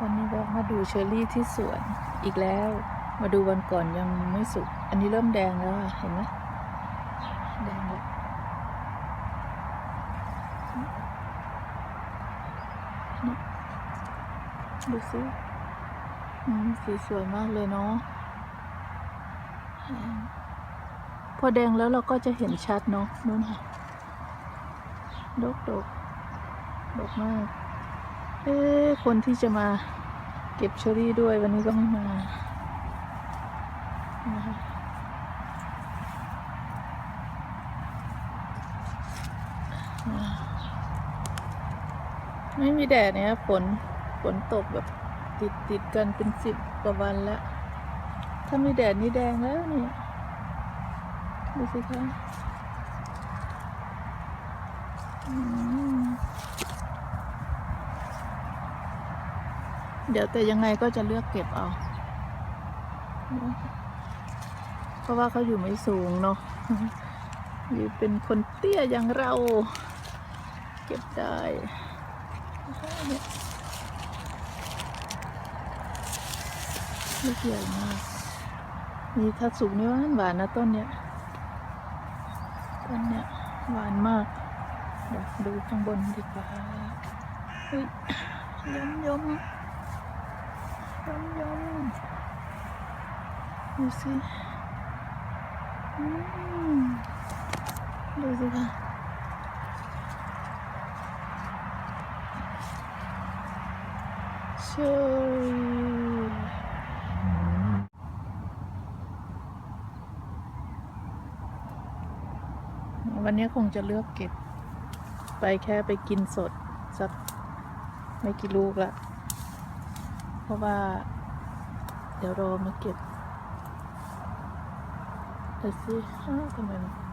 วันนี้ก็มาดูเชอร์รี่ที่สวนอีกแล้ว มาดูวันก่อนยังไม่สุก อันนี้เริ่มแดงแล้วเห็นไหมแดงแล้วดูสิสีสวยมากเลยเนาะพอแดงแล้วเราก็จะเห็นชัดเนาะนู่นค่ะดกดกดกมาก เอ๊คนที่จะมาเก็บเชอรี่ด้วยวันนี้ก็ไม่มาไม่มีแดดเนี่ยฝนฝนตกแบบติดติดกันเป็นสิบกว่าวันแล้ว ถ้ามีแดดนี่แดงแล้วเนี่ยดูสิคะอืม เดี๋ยวแต่ยังไงก็จะเลือกเก็บเอา เพราะว่าเขาอยู่ไม่สูงเนาะอยู่เป็นคนเตี้ยอย่างเรา เก็บได้นี่ยลูกใหญ่มากนี่ถ้าสุกนี่หวานหวานนะต้นเนี้ย ต้นเนี้ยหวานมาก เดี๋ยวดูข้างบนดีกว่าเฮ้ยยมยม ยมยมดูสิอืมดูสิค่ะเชอรี่วันนี้คงจะเลือกเก็บ ไปแค่ไปกินสด สัก ไม่กี่ลูกละ เพราะว่า เดี๋ยวรอมาเก็บเดี๋ยวสิทำไมมัน